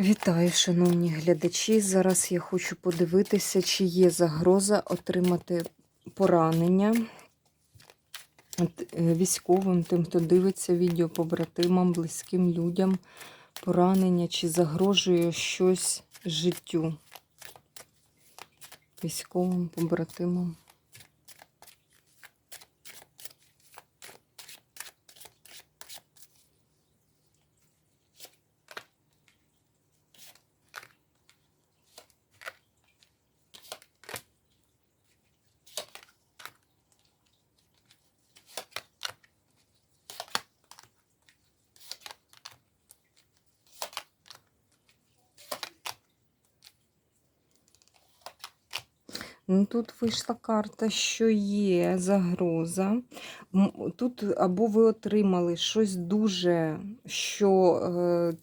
Вітаю, шановні глядачі. Зараз я хочу подивитися, чи є загроза отримати поранення е, військовим, тим, хто дивиться відео побратимам, близьким людям, поранення, чи загрожує щось життю військовим побратимам. Тут вийшла карта, що є загроза. Тут або ви отримали щось дуже, що е,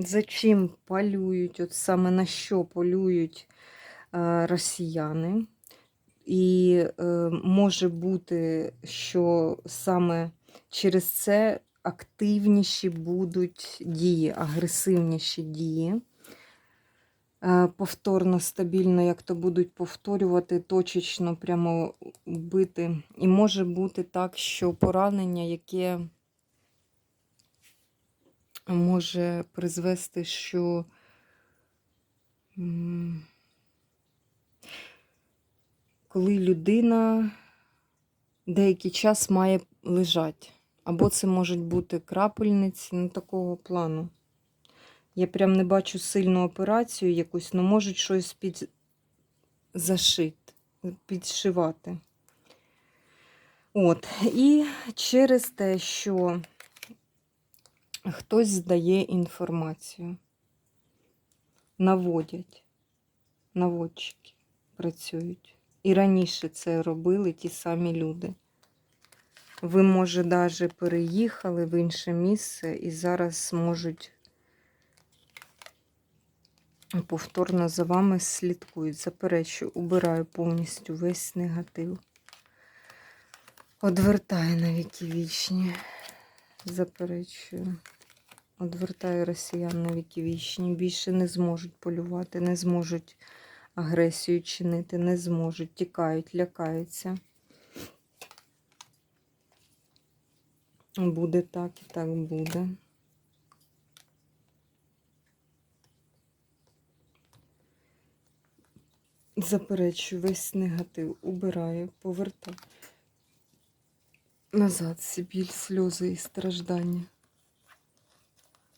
за чим полюють, от саме на що полюють е, росіяни. І е, може бути, що саме через це активніші будуть дії, агресивніші дії повторно, стабільно, як то будуть повторювати, точечно прямо бити. І може бути так, що поранення, яке може призвести, що коли людина деякий час має лежати. Або це можуть бути крапельниці, ну такого плану. Я прям не бачу сильну операцію якусь, але можуть щось під зашити, підшивати. От. І через те, що хтось здає інформацію, наводять, наводчики працюють. І раніше це робили ті самі люди. Ви, може, навіть переїхали в інше місце і зараз можуть повторно за вами слідкують. Заперечую, убираю повністю весь негатив. Одвертаю на віки вічні. Заперечую. Одвертаю росіян на віки вічні. Більше не зможуть полювати, не зможуть агресію чинити, не зможуть, тікають, лякаються. Буде так і так буде. Заперечую весь негатив, убираю, повертаю назад всі біль, сльози і страждання.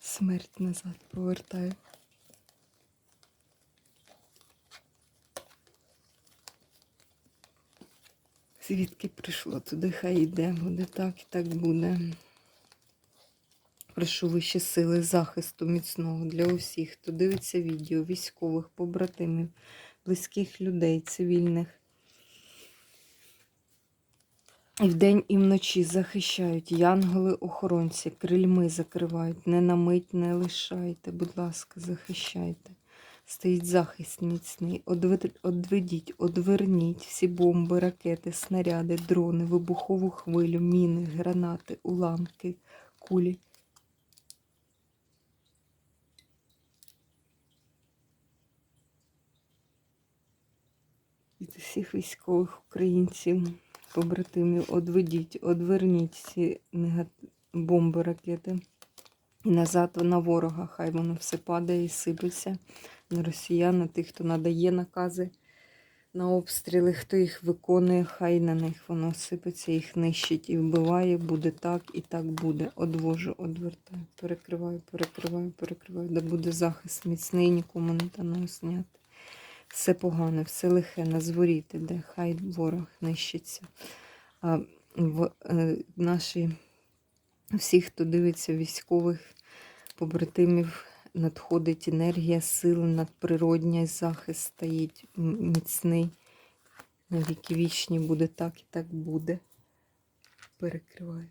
Смерть назад повертаю. Звідки прийшло туди, хай йде, буде так і так буде. Прошу вищі сили захисту міцного для усіх, хто дивиться відео, військових, побратимів, близьких людей, цивільних. І вдень і вночі захищають янголи-охоронці, крильми закривають, не на мить не лишайте, будь ласка, захищайте. Стоїть захист міцний. Одведіть, одверніть всі бомби, ракети, снаряди, дрони, вибухову хвилю, міни, гранати, уламки, кулі. Від усіх військових українців, побратимів, одведіть, одверніть нега- бомби, ракети. І назад на ворога. Хай воно все падає і сипеться на росіян, на тих, хто надає накази на обстріли, хто їх виконує, хай на них воно сипеться, їх нищить і вбиває. Буде так і так буде. Одвожу, одвертаю, перекриваю, перекриваю, перекриваю. Да буде захист міцний, нікому не дано зняти. Все погане, все лихе, на зворіт іде, хай ворог нищиться. А в е, наші всі, хто дивиться військових побратимів, надходить енергія, сили, надприродня, захист стоїть міцний. На віки вічні буде так і так буде. Перекриваю.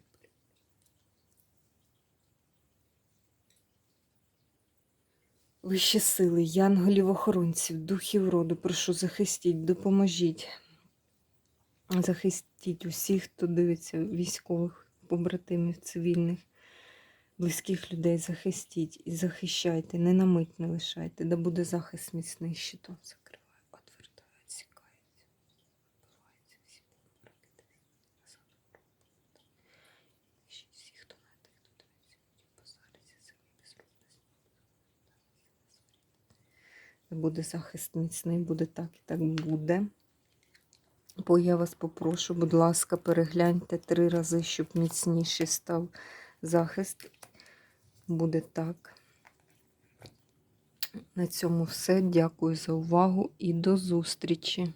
Вищі сили, янголів-охоронців, духів роду, прошу захистіть, допоможіть. Захистіть усіх, хто дивиться, військових, побратимів, цивільних. Близьких людей захистіть і захищайте, не на мить не лишайте, да буде захист міцний щитом закриває, отвертає, відсікається, вбивається всі бомбараки, назад Ищіть всіх, хто на тих, хто дивиться, позариться самі безродності. Буде захист міцний, буде так і так буде. Бо я вас попрошу, будь ласка, перегляньте три рази, щоб міцніший став захист. Буде так. На цьому все. Дякую за увагу і до зустрічі!